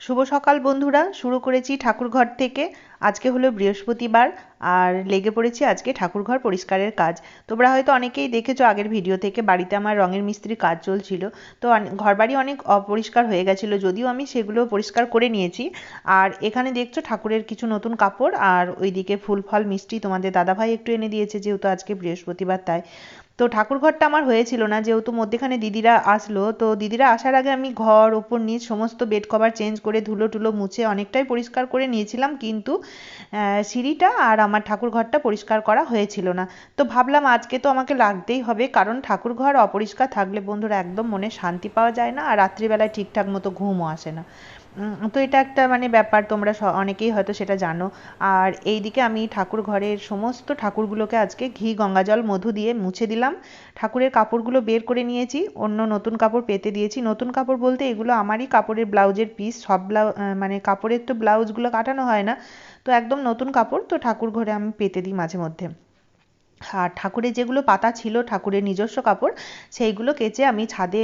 শুভ সকাল বন্ধুরা, শুরু করেছি ঠাকুরঘর থেকে। আজকে হলো বৃহস্পতিবার, আর লেগে পড়েছি আজকে ঠাকুরঘর পরিষ্কারের কাজ। তোমরা হয়তো অনেকেই দেখেছ আগের ভিডিও থেকে, বাড়িতে আমার রঙের মিস্ত্রির কাজ চলছিল। তো ঘরবাড়ি অনেক অপরিষ্কার হয়ে গেছিল, যদিও আমি সেগুলো পরিষ্কার করে নিয়েছি। আর এখানে দেখছ ঠাকুরের কিছু নতুন কাপড়, আর ওইদিকে ফুল ফল মিষ্টি তোমাদের দাদাভাই একটু এনে দিয়েছে, যেহেতু আজকে বৃহস্পতিবার তাই। তো ঠাকুর ঘরটা আমার হয়েছিল না, যেহেতু মধ্যেখানে দিদিরা আসলো, তো দিদিরা আসার আগে আমি ঘর, ওপর, নিচ সমস্ত বেড কভার চেঞ্জ করে ধুলো টুলো মুছে অনেকটাই পরিষ্কার করে নিয়েছিলাম, কিন্তু সিঁড়িটা আর আমার ঠাকুর ঘরটা পরিষ্কার করা হয়েছিল না। তো ভাবলাম আজকে তো আমাকে লাগতেই হবে, কারণ ঠাকুর ঘর অপরিষ্কার থাকলে বন্ধুরা একদম মনে শান্তি পাওয়া যায় না, আর রাত্রিবেলায় ঠিকঠাক মতো ঘুমও আসে না। তো এটা একটা মানে ব্যাপার, তোমরা অনেকেই হয়তো সেটা জানো। আর এই দিকে আমি ঠাকুর ঘরের সমস্ত ঠাকুরগুলোকে আজকে ঘি, গঙ্গা জল, মধু দিয়ে মুছে দিলাম। ঠাকুরের কাপড়গুলো বের করে নিয়েছি, অন্য নতুন কাপড় পেতে দিয়েছি। নতুন কাপড় বলতে এগুলো আমারই কাপড়ের ব্লাউজের পিস সব ব্লাউজ মানে কাপড়ের তো ব্লাউজগুলো কাটানো হয় না। তো একদম নতুন কাপড় তো ঠাকুর ঘরে আমি পেতে দিই মাঝে মধ্যে। আর ঠাকুরের যেগুলো পাতা ছিল, ঠাকুরের নিজস্ব কাপড়, সেইগুলো কেচে আমি ছাদে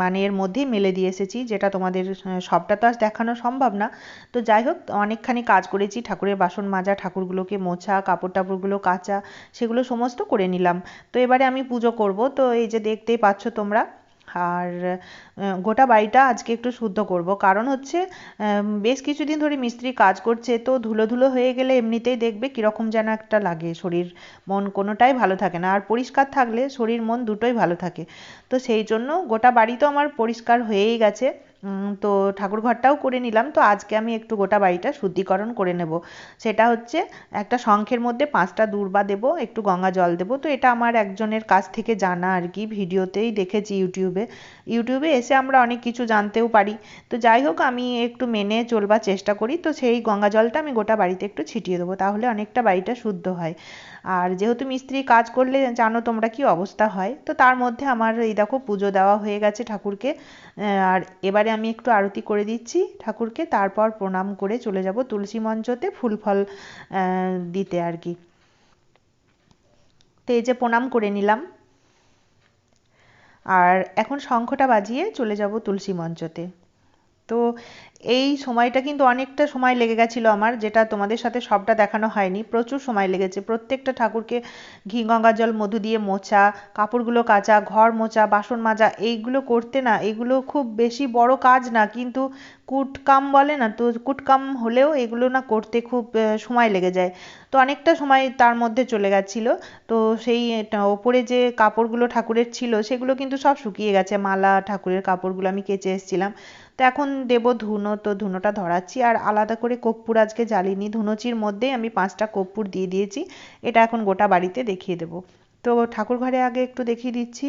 মানে এর মধ্যেই মেলে দিয়ে এসেছি, যেটা তোমাদের সবটা তো আর দেখানো সম্ভব না। তো যাই হোক, অনেকখানি কাজ করেছি, ঠাকুরের বাসন মাজা, ঠাকুরগুলোকে মোছা কাপড় টাপড়গুলো কাচা, সেগুলো সমস্ত করে নিলাম। তো এবারে আমি পুজো করব। তো এই যে দেখতেই পাচ্ছ তোমরা আর গোটা বাড়িটা আজকে একটু শুদ্ধ করব। কারণ হচ্ছে বেশ কিছুদিন ধরে মিস্ত্রি কাজ করছে, তো ধুলো ধুলো হয়ে গেলে এমনিতেই দেখবে কীরকম যেন একটা লাগে। শরীর, মন কোনোটাই ভালো থাকে না। আর পরিষ্কার থাকলে শরীর, মন দুটোই ভালো থাকে। তো সেই জন্য গোটা বাড়ি তো আমার পরিষ্কার হয়েই গেছে। তো ঠাকুর ঘরটাও করে নিলাম। তো আজকে আমি একটু গোটা বাড়িটা শুদ্ধিকরণ করে নেব। সেটা হচ্ছে একটা শঙ্খের মধ্যে পাঁচটা দূর্বা দেব, একটু গঙ্গা জল দেব। তো এটা আমার একজনের কাছ থেকে জানা আর কি, ভিডিওতেই দেখেছি ইউটিউবে। ইউটিউবে এসে আমরা অনেক কিছু জানতেও পারি। তো যাই হোক, আমি একটু মেনে চলবার চেষ্টা করি। তো সেই গঙ্গা জলটা আমি গোটা বাড়িতে একটু ছিটিয়ে দেবো, তাহলে অনেকটা বাড়িটা শুদ্ধ হয়। আর যেহেতু মিস্ত্রি কাজ করলে জানো তোমরা কি অবস্থা হয়? তো তার মধ্যে আমার এই দেখো পুজো দেওয়া হয়ে গেছে ঠাকুরকে। আর এবারে আমি একটু আরতি করে দিচ্ছি ঠাকুরকে, তারপর প্রণাম করে চলে যাব তুলসী মঞ্চতে ফুল ফল দিতে আর কি। তো এই যে প্রণাম করে নিলাম। আর এখন শঙ্খটা বাজিয়ে চলে যাব তুলসী মঞ্চতে। তো এই সময়টা কিন্তু অনেকটা সময় লেগে গেছিল আমার, যেটা তোমাদের সাথে সবটা দেখানো হয়নি। প্রচুর সময় লেগেছে। প্রত্যেকটা ঠাকুরকে ঘি, গঙ্গা জল, মধু দিয়ে মোছা, কাপড়গুলো কাচা, ঘর মোছা, বাসন মাজা, এইগুলো করতে না, এগুলো খুব বেশি বড় কাজ না, কিন্তু কুটকাম বলে না, তো কুটকাম হলেও এগুলো না করতে খুব সময় লেগে যায়। তো অনেকটা সময় তার মধ্যে চলে গেছিল। তো সেই ওপরে যে কাপড়গুলো ঠাকুরের ছিল, সেগুলো কিন্তু সব শুকিয়ে গেছে। মালা, ঠাকুরের কাপড়গুলো আমি কেচে এসেছিলাম। তো এখন দেবো ধুনো, তো ধুনোটা ধরাচ্ছি। আর আলাদা করে কর্পূর আজকে জ্বালিনি। ধুনোচির মধ্যেই আমি পাঁচটা কর্পূর দিয়ে দিয়েছি। এটা এখন গোটা বাড়িতে দেখিয়ে দেবো। তো ঠাকুর ঘরে আগে একটু দেখিয়ে দিচ্ছি।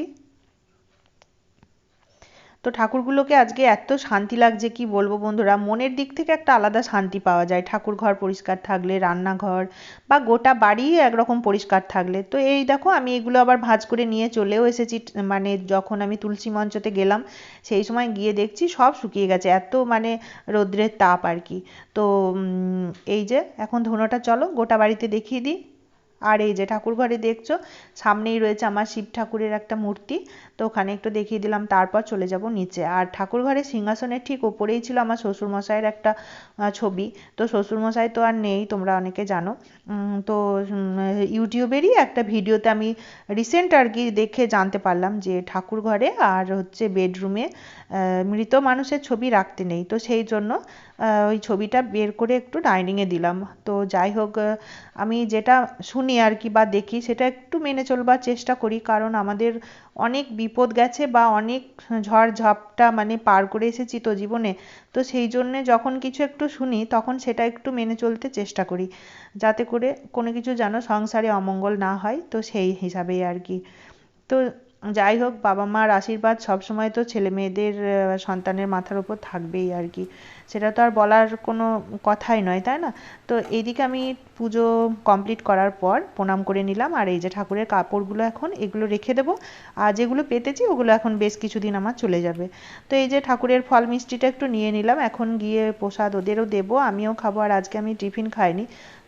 তো ঠাকুরগুলোকে আজকে এত শান্তি লাগছে, কি বলব বন্ধুরা? মনের দিক থেকে একটা আলাদা শান্তি পাওয়া যায়। ঠাকুর ঘর পরিষ্কার থাকলে, রান্নাঘর বা গোটা বাড়ি একরকম পরিষ্কার থাকলে। তো এই দেখো, আমি এগুলো আবার ভাঁজ করে নিয়ে চলেও এসেছি মানে যখন আমি তুলসী মঞ্চতে গেলাম, সেই সময় গিয়ে দেখছি সব শুকিয়ে গেছে, এত মানে রৌদ্রের তাপ আর কি। তো এই যে, এখন ধুনোটা চলো, গোটা বাড়িতে দেখিয়ে দিই। আর এই যে ঠাকুর ঘরে দেখছ, সামনেই রয়েছে আমার শিব ঠাকুরের একটা মূর্তি, তো ওখানে একটু দেখিয়ে দিলাম, তারপর চলে যাব নিচে। আর ঠাকুর ঘরের সিংহাসনের ঠিক ওপরেই ছিল আমার শ্বশুরমশাইয়ের একটা ছবি। তো শ্বশুরমশাই তো আর নেই, তোমরা অনেকে জানো। তো ইউটিউবেরই একটা ভিডিওতে আমি রিসেন্ট আর কি দেখে জানতে পারলাম যে ঠাকুর ঘরে আর হচ্ছে বেডরুমে মৃত মানুষের ছবি রাখতে নেই। তো সেই জন্য ওই ছবিটা বের করে একটু ডাইনিংয়ে দিলাম। তো যাই হোক আমি যেটা শুনি আর কি বা দেখি সেটা একটু মেনে চলবার চেষ্টা করি। কারণ আমাদের অনেক বিপদ গেছে বা অনেক ঝড় ঝাপটা মানে পার করে এসেছি তো জীবনে। তো সেই জন্যে যখন কিছু একটু শুনি, তখন সেটা একটু মেনে চলতে চেষ্টা করি। যাতে করে কোনো কিছু যেন সংসারে অমঙ্গল না হয়, তো সেই হিসাবেই আর কি। তো যাই হোক, বাবা মার আশীর্বাদ সবসময় তো ছেলে মেয়েদের সন্তানের মাথার উপর থাকবেই আর কি। সেটা তো আর বলার কোনো কথাই নয়, তাই না? তো এইদিকে আমি পুজো কমপ্লিট করার পর প্রণাম করে নিলাম। আর এই যে ঠাকুরের কাপড়গুলো এখন, এগুলো রেখে দেবো। আর যেগুলো পেতেছি, ওগুলো এখন বেশ কিছুদিন আমার চলে যাবে। তো এই যে ঠাকুরের ফল মিষ্টিটা একটু নিয়ে নিলাম। এখন গিয়ে প্রসাদ ওদেরও দেবো, আমিও খাব। আর আজকে আমি টিফিন খাইনি।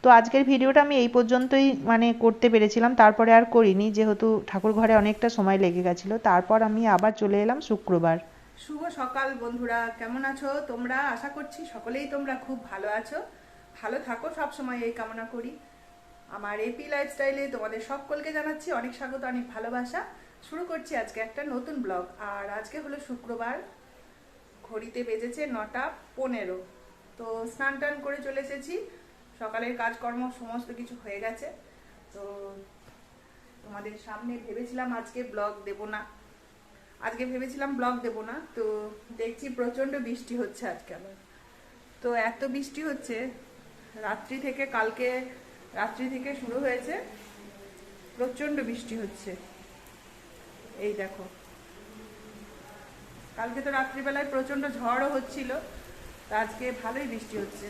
তো আজকের ভিডিওটা আমি এই পর্যন্তই মানে করতে পেরেছিলাম। তারপরে আর করিনি, যেহেতু ঠাকুর ঘরে অনেকটা সময় লেগে গেছিল। তারপর আমি আবার চলে এলাম শুক্রবার। শুভ সকাল বন্ধুরা, কেমন আছো তোমরা? আশা করছি সকলেই তোমরা খুব ভালো আছো। ভালো থাকো, সব সময় এই কামনা করি। আমার এপি লাইফস্টাইলে তোমাদের সকলকে জানাচ্ছি অনেক স্বাগত, অনেক ভালোবাসা। শুরু করছি আজকে একটা নতুন ব্লগ। আর আজকে হলো শুক্রবার, ঘড়িতে বেজেছে নটা পনেরো। তো স্নান টান করে চলে এসেছি। সকালের কাজকর্ম সমস্ত কিছু হয়ে গেছে। তো তোমাদের সামনে ভেবেছিলাম আজকে ব্লগ দেব না। আজকে ভেবেছিলাম ব্লগ দেব না, তো দেখছি প্রচণ্ড বৃষ্টি হচ্ছে আজকে আবার। তো এত বৃষ্টি হচ্ছে, রাত্রি থেকে কালকে রাত্রি থেকে শুরু হয়েছে প্রচণ্ড বৃষ্টি হচ্ছে। এই দেখো। কালকে তো রাত্রিবেলায় প্রচণ্ড ঝড়ও হচ্ছিল, তো আজকে ভালোই বৃষ্টি হচ্ছে।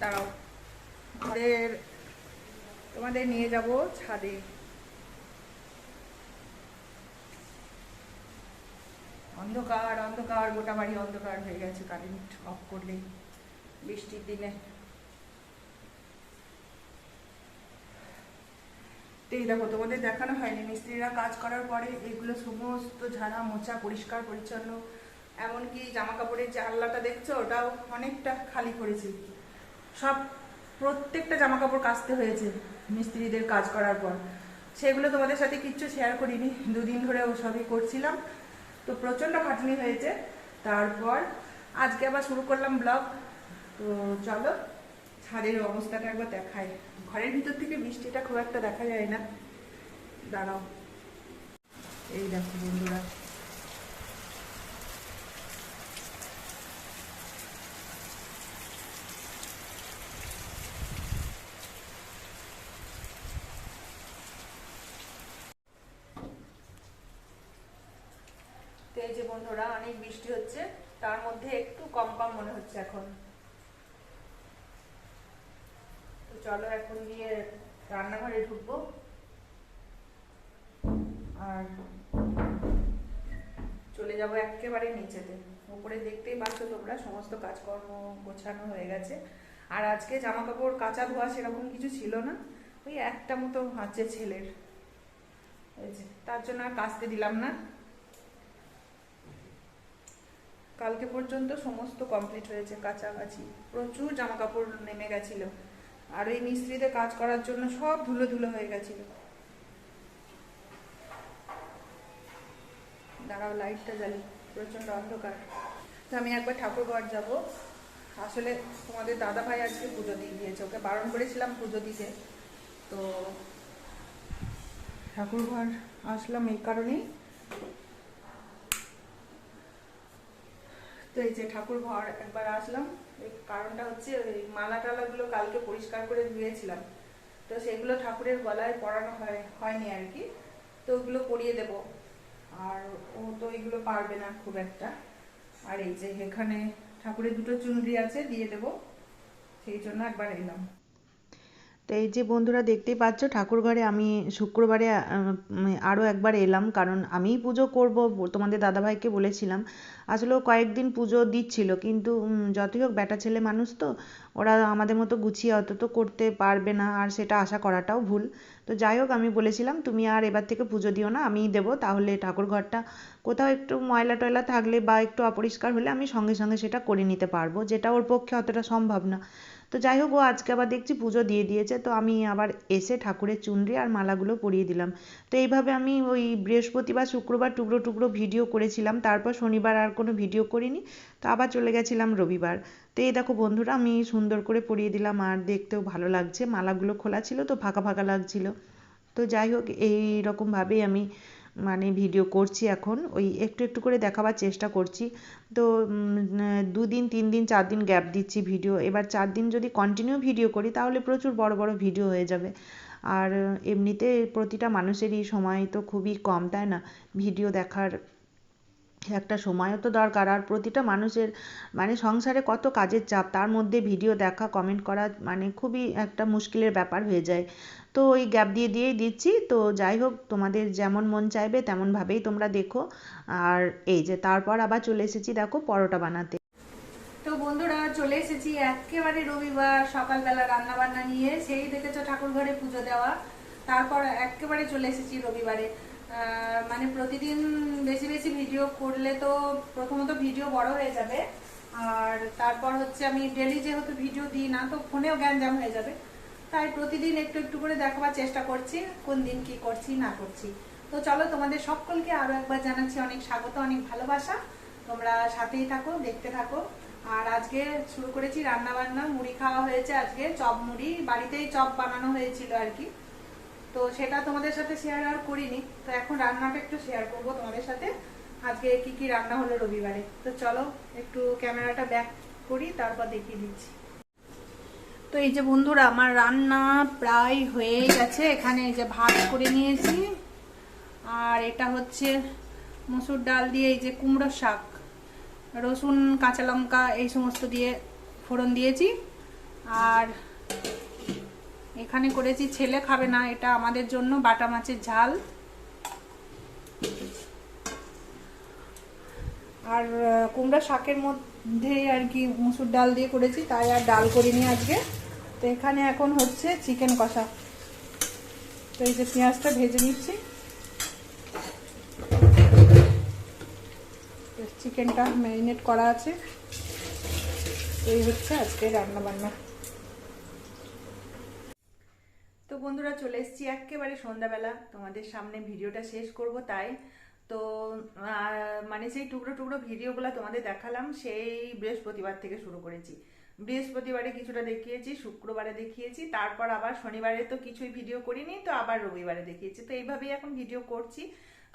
দাঁড়াও। ঘরের, তোমাদের নিয়ে যাব ছাদে। অন্ধকার অন্ধকার, গোটা বাড়ি অন্ধকার হয়ে গেছে কারেন্ট অফ করলেই। বৃষ্টির দিনে। এই দেখো, তোমাদের দেখানো হয়নি। মিস্ত্রিরা কাজ করার পরে এগুলো সমস্ত ঝাড়া মোছা পরিষ্কার পরিচ্ছন্ন। এমনকি জামা কাপড়ের যে দেখছ, ওটাও অনেকটা খালি করেছি। সব প্রত্যেকটা জামা কাপড় কাচতে হয়েছে মিস্ত্রিদের কাজ করার পর। সেগুলো তোমাদের সাথে কিচ্ছু শেয়ার করিনি, দুদিন ধরে ও সবই করছিলাম। তো প্রচণ্ড খাটনি হয়েছে। তারপর আজকে আবার শুরু করলাম ব্লগ তো চলো, ছাদের অবস্থাটা একবার দেখাই। ঘরের ভিতর থেকে বৃষ্টিটা খুব একটা দেখা যায় না। দাঁড়াও। এই দেখো বন্ধুরা। এই যে বন্ধুরা, অনেক বৃষ্টি হচ্ছে, তার মধ্যে একটু কম কম মনে হচ্ছে এখন। তো চলো এখন গিয়ে রান্নাঘরে ঢুকবো। আর চলে যাব একেবারে নিচেতে। উপরে দেখতেই পাচ্ছ তোমরা, সমস্ত কাজকর্ম গোছানো হয়ে গেছে। আর আজকে জামা কাপড় কাঁচা ধোয়া সেরকম কিছু ছিল না। ওই একটা মতো আছে ছেলের। তার জন্য আর কাচতে দিলাম না। কালকে পর্যন্ত সমস্ত কমপ্লিট হয়েছে, কাছাকাছি। প্রচুর জামা কাপড় নেমে গেছিল। আর ওই মিস্ত্রিতে কাজ করার জন্য সব ধুলো ধুলো হয়ে গেছিল। দাঁড়াও লাইটটা জ্বালি। প্রচণ্ড অন্ধকার। তো আমি একবার ঠাকুরঘর যাব। আসলে তোমাদের দাদা ভাই আজকে পুজো দিয়ে দিয়েছে। ওকে বারণ করেছিলাম পুজো দিতে। তো ঠাকুরঘর আসলাম এই কারণেই। তো এই যে ঠাকুর ঘর, একবার আসলাম। এই কারণটা হচ্ছে ওই মালা টালাগুলো কালকে পরিষ্কার করে ধুয়েছিলাম। তো সেগুলো ঠাকুরের গলায় পরানো হয়, হয়নি আর কি। তো ওগুলো পরিয়ে দেব। আর ও তো এগুলো পারবে না খুব একটা। আর এই যে এখানে ঠাকুরের দুটো চুনরি আছে, দিয়ে দেব। সেই জন্য একবার এলাম। তো এই যে বন্ধুরা দেখতেই পাচ্ছ ঠাকুরঘরে আমি শুক্রবারে আরও একবার এলাম। কারণ আমিই পুজো করব, তোমাদের দাদাভাইকে বলেছিলাম। আসলে কয়েকদিন পুজো দিচ্ছিল, কিন্তু যতই হোক বেটা ছেলে মানুষ তো ওরা আমাদের মতো গুছিয়ে অত তো করতে পারবে না, আর সেটা আশা করাটাও ভুল। তো যাই হোক, আমি বলেছিলাম, তুমি আর এবার থেকে পুজো দিও না, আমিই দেবো। তাহলে ঠাকুর ঘরটা কোথাও একটু ময়লা টয়লা থাকলে বা একটু অপরিষ্কার হলে আমি সঙ্গে সঙ্গে সেটা করে নিতে পারব, যেটা ওর পক্ষে অতটা সম্ভব না। তো যাই হোক, ও আজকে আবার দেখছি পুজো দিয়ে দিয়েছে, তো আমি আবার এসে ঠাকুরের চুনরি আর মালাগুলো পরিয়ে দিলাম। তো এইভাবে আমি ওই বৃহস্পতিবার, শুক্রবার টুকরো টুকরো ভিডিও করেছিলাম, তারপর শনিবার আর কোনো ভিডিও করিনি। তো আবার চলে গেছিলাম রবিবার। তো এই দেখো বন্ধুরা, আমি সুন্দর করে পরিয়ে দিলাম আর দেখতেও ভালো লাগছে। মালাগুলো খোলা ছিল তো ফাঁকা ফাঁকা লাগছিল। তো যাই হোক এই রকমভাবেই আমি মানে ভিডিও করছি এখন। ওই একটু একটু করে দেখাবার চেষ্টা করছি। তো দুদিন তিন দিন চার দিন গ্যাপ দিচ্ছি ভিডিও এবার চার দিন যদি কন্টিনিউ ভিডিও করি, তাহলে প্রচুর বড় বড় ভিডিও হয়ে যাবে। আর এমনিতে প্রতিটা মানুষেরই সময় তো খুবই কম, তাই না? ভিডিও দেখার একটা সময়ও তো দরকার। আর প্রতিটা মানুষের মানে সংসারে কত কাজের চাপ, তার মধ্যে ভিডিও দেখা কমেন্ট করা মানে খুবই একটা মুশকিলের ব্যাপার হয়ে যায়। তো ওই গ্যাপ দিয়ে দিয়েই দিচ্ছি। তো যাই হোক, তোমাদের যেমন মন চাইবে, তেমনভাবেই তোমরা দেখো। আর এই যে, তারপর আবার চলে এসেছি দেখো পরোটা বানাতে। তো বন্ধুরা, চলে এসেছি একেবারে রবিবার, সকালবেলা রান্না বান্না নিয়ে। সেই দেখেছ ঠাকুর ঘরে পুজো দেওয়া। তারপর একেবারে চলে এসেছি রবিবারে। মানে প্রতিদিন বেশি ভিডিও করলে তো প্রথমত ভিডিও বড় হয়ে যাবে। আর তারপর হচ্ছে আমি ডেলি যেহেতু ভিডিও দিই না, তো ফোনেও জ্ঞান গ্যাঞ্জাম হয়ে যাবে। তাই প্রতিদিন একটু একটু করে দেখাবার চেষ্টা করছি, কোন দিন কি করছি, না করছি। তো চলো, তোমাদের সকলকে আরও একবার জানাচ্ছি অনেক স্বাগত, অনেক ভালোবাসা। তোমরা সাথেই থাকো, দেখতে থাকো। আর আজকে শুরু করেছি রান্না বান্না মুড়ি খাওয়া হয়েছে আজকে, চপ মুড়ি, বাড়িতেই চপ বানানো হয়েছিল আর কি। তো সেটা তোমাদের সাথে শেয়ার আর করিনি। তো এখন রান্নাটা একটু শেয়ার করব তোমাদের সাথে। আজকে কি কি রান্না হলো রবিবারে? তো চলো, একটু ক্যামেরাটা ব্যাক করি, তারপর দেখিয়ে দিচ্ছি। তো এই যে বন্ধুরা, আমার রান্না প্রায় হয়ে গেছে। এখানে এই যে ভাত করে নিয়েছি। আর এটা হচ্ছে মসুর ডাল দিয়ে এই যে কুমড়ো শাক, রসুন, কাঁচা লঙ্কা, এই সমস্ত দিয়ে ফোড়ন দিয়েছি। আর এখানে করেছি, ছেলে খাবে না, এটা আমাদের জন্য, বাটা মাছের ঝাল। আর কুমড়া শাকের মধ্যে আর কি মুসুর ডাল দিয়ে করেছি, তাই আর ডাল করিনি আজকে। তো এখানে এখন হচ্ছে চিকেন কষা। তো এই যে পেঁয়াজটা ভেজে নিচ্ছি। চিকেনটা ম্যারিনেট করা আছে। এই হচ্ছে আজকে রান্না বান্না। তো বন্ধুরা চলে এসেছি একেবারে সন্ধ্যাবেলা। তোমাদের সামনে ভিডিওটা শেষ করব, তাই তো মানে সেই টুকরো টুকরো ভিডিওগুলো তোমাদের দেখালাম, সেই বৃহস্পতিবার থেকে শুরু করেছি। বৃহস্পতিবারে কিছুটা দেখিয়েছি, শুক্রবারে দেখিয়েছি, তারপর আবার শনিবারে তো কিছুই ভিডিও করিনি, তো আবার রবিবারে দেখিয়েছি। তো এইভাবেই এখন ভিডিও করছি।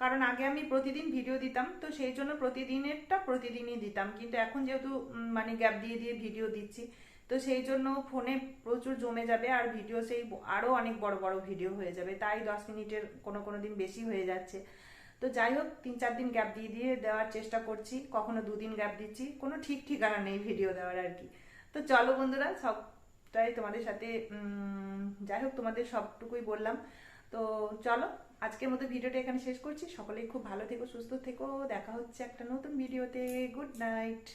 কারণ আগে আমি প্রতিদিন ভিডিও দিতাম, তো সেই জন্য প্রতিদিনেরটা প্রতিদিনই দিতাম। কিন্তু এখন যেহেতু মানে গ্যাপ দিয়ে দিয়ে ভিডিও দিচ্ছি, তো সেই জন্য ফোনে প্রচুর জমে যাবে আর ভিডিও সেই আরও অনেক বড় বড় ভিডিও হয়ে যাবে। তাই দশ মিনিটের কোনো কোনো দিন বেশি হয়ে যাচ্ছে। তো যাই হোক তিন চার দিন গ্যাপ দিয়ে দিয়ে দেওয়ার চেষ্টা করছি, কখনো দুদিন গ্যাপ দিচ্ছি, কোনো ঠিক ঠিকানা নেই ভিডিও দেওয়ার আর কি। তো চলো বন্ধুরা, সবটাই তোমাদের সাথে যাই হোক তোমাদের সবটুকুই বললাম। তো চলো, আজকের মতো ভিডিওটা এখানে শেষ করছি। সকলেই খুব ভালো থেকো, সুস্থ থেকো। দেখা হচ্ছে একটা নতুন ভিডিওতে গুড নাইট